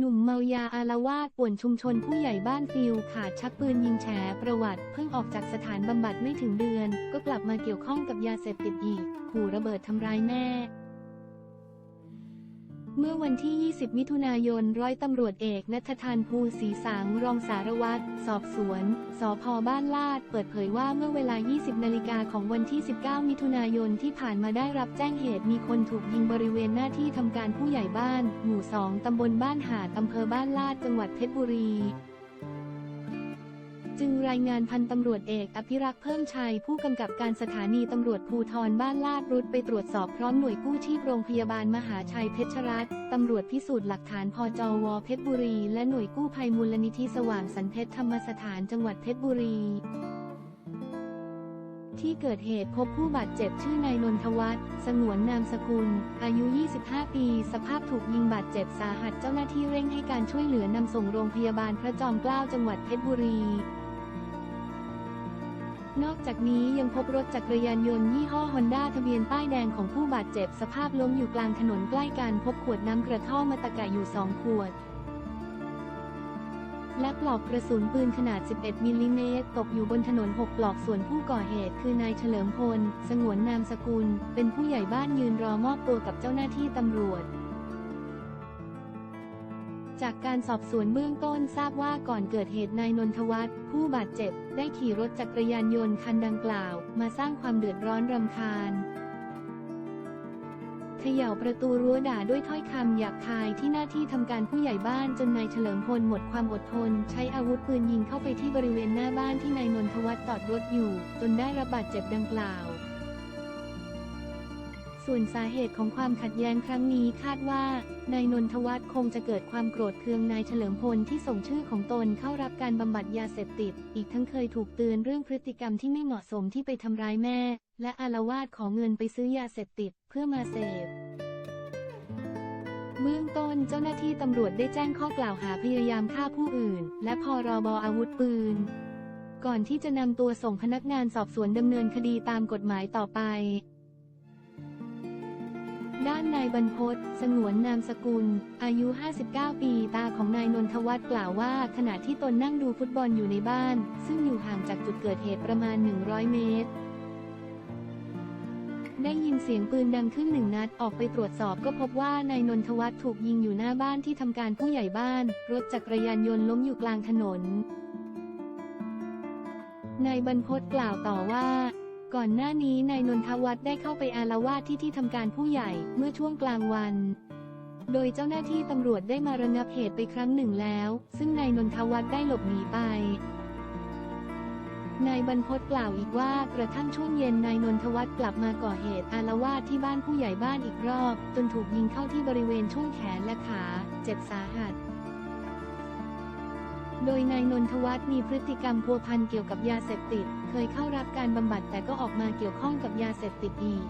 หนุ่มเมายาอารวาดป่วนชุมชนผู้ใหญ่บ้านฟิลขาดชักปืนยิงแฉประวัติ เพิ่งออกจากสถานบำบัดไม่ถึงเดือน ก็กลับมาเกี่ยวข้องกับยาเสพติดอีก ขู่ระเบิดทำร้ายแม่ เมื่อวันที่ 20 มิถุนายน ร้อยตำรวจเอกนัทธันภูศรีสังรองสารวัตร สอบสวน สพบ้านลาด เปิดเผยว่าเมื่อเวลา 20 นาฬิกาของวันที่ 19 มิถุนายนที่ผ่านมาได้รับแจ้งเหตุมีคนถูกยิงบริเวณหน้าที่ทำการผู้ใหญ่บ้าน หมู่ 2 ตำบลบ้านหาดอำเภอบ้านลาด จังหวัดเพชรบุรี จึงรายงานพันตำรวจเอกอภิรักษ์เพิ่มชัย ผู้กำกับการสถานีตำรวจภูทรบ้านลาดรุดไปตรวจสอบพร้อมหน่วยกู้ชีพโรงพยาบาลมหาชัยเพชรรัตน์ตำรวจพิสูจน์หลักฐานพจวเพชรบุรี และหน่วยกู้ภัยมูลนิธิสว่างสันเพชรธรรมสถานจังหวัดเพชรบุรีที่เกิดเหตุพบผู้บาดเจ็บชื่อนายนนทวัฒน์สงวนนามสกุล อายุ 25 ปี สภาพถูกยิงบาดเจ็บสาหัสเจ้าหน้าที่เร่งให้การช่วยเหลือนำส่งโรงพยาบาลพระจอมเกล้าจังหวัดเพชรบุรี นอกจากนี้ยังพบรถจักรยานยนต์ยี่ห้อฮอนด้าทะเบียนป้ายแดงของผู้บาดเจ็บสภาพล้มอยู่กลางถนนใกล้กันพบขวดน้ำกระท่อมมาตะกะอยู่สองขวด และปลอกกระสุนปืนขนาด 11 มิลลิเมตรตกอยู่บนถนน 6 ปลอกส่วนผู้ก่อเหตุ คือนายเฉลิมพล สงวนนามสกุล เป็นผู้ใหญ่บ้านยืนรอมอบตัวกับเจ้าหน้าที่ตำรวจ จากการสอบสวนเบื้องต้นทราบว่าก่อนเกิดเหตุนายนนทวัฒน์ผู้บาดเจ็บ ได้ขี่รถจักรยานยนต์คันดังกล่าว มาสร้างความเดือดร้อนรำคาญเขย่าประตูรั้วด่าด้วยถ้อยคำหยาบคายที่หน้าที่ทำการผู้ใหญ่บ้านจนนายเฉลิมพลหมดความอดทน ใช้อาวุธปืนยิงเข้าไปที่บริเวณหน้าบ้านที่นายนนทวัฒน์จอดรถอยู่ จนได้รับบาดเจ็บดังกล่าว ส่วนสาเหตุของความขัดแย้งครั้งนี้คาดว่า นายนนทวัฒน์คงจะเกิดความโกรธเคืองนายเฉลิมพลที่ส่งชื่อของตนเข้ารับการบำบัดยาเสพติด อีกทั้งเคยถูกเตือนเรื่องพฤติกรรมที่ไม่เหมาะสมที่ไปทำร้ายแม่ และอาละวาดขอเงินไปซื้อยาเสพติดเพื่อมาเสพเบื้องต้นเจ้าหน้าที่ตำรวจได้แจ้งข้อกล่าวหาพยายามฆ่าผู้อื่น และพรบอาวุธปืน ก่อนที่จะนำตัวส่งพนักงานสอบสวนดำเนินคดีตามกฎหมายต่อไป ด้านนายบรรพตสงวนนามสกุล อายุ 59 ปี ตาของนายนนทวัฒน์กล่าวว่า ขณะที่ตนนั่งดูฟุตบอลอยู่ในบ้าน ซึ่งอยู่ห่างจากจุดเกิดเหตุประมาณ 100 เมตร ได้ยินเสียงปืนดังขึ้นหนึ่งนัด ออกไปตรวจสอบก็พบว่านายนนทวัฒน์ถูกยิงอยู่หน้าบ้านที่ทำการผู้ใหญ่บ้าน รถจักรยานยนต์ล้มอยู่กลางถนนนายบรรพตกล่าวต่อว่า ก่อนหน้านี้นายนนทวัฒน์ได้เข้าไปอาละวาดที่ที่ทำการผู้ใหญ่เมื่อช่วงกลางวัน โดยเจ้าหน้าที่ตำรวจได้มาระงับเหตุไปครั้งหนึ่งแล้ว ซึ่งนายนนทวัฒน์ได้หลบหนีไป นายบรรพตกล่าวอีกว่ากระทั่งช่วงเย็นนายนนทวัฒน์กลับมาก่อเหตุอาละวาดที่บ้านผู้ใหญ่บ้านอีกรอบ จนถูกยิงเข้าที่บริเวณช่วงแขนและขา เจ็บสาหัส โดยนายนนทวัฒน์มีพฤติกรรมพัวพันเกี่ยวกับยาเสพติด เคยเข้ารับการบำบัดแต่ก็ออกมาเกี่ยวข้องกับยาเสพติดอีก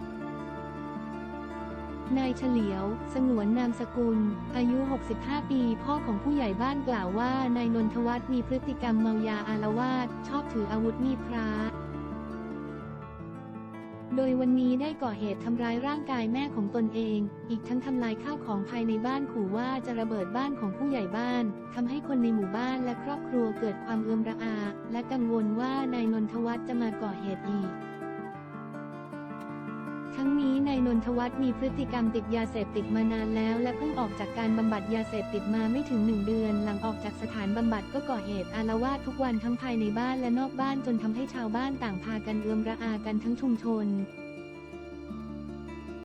นายเฉลียว สงวนนามสกุล อายุ 65 ปี พ่อของผู้ใหญ่บ้านกล่าวว่านายนนทวัฒน์มีพฤติกรรมเมายาอารวาสชอบถืออาวุธมีดพระ โดยวันนี้ได้ก่อเหตุทำร้ายร่างกายแม่ของตนเอง อีกทั้งทำลายข้าวของภายในบ้านขู่ว่าจะระเบิดบ้านของผู้ใหญ่บ้านทำให้คนในหมู่บ้านและครอบครัวเกิดความเอือมระอา และกังวลว่านายนนทวัฒน์จะมาก่อเหตุอีก ทั้งนี้นายนนทวัฒน์มีพฤติกรรมติดยาเสพติดมานานแล้วและเพิ่งออกจากการบำบัดยาเสพติดมาไม่ถึงหนึ่งเดือน หลังออกจากสถานบำบัดก็ก่อเหตุอาละวาดทุกวันทั้งภายในบ้านและนอกบ้านจนทำให้ชาวบ้านต่างพากันเอือมระอากันทั้งชุมชน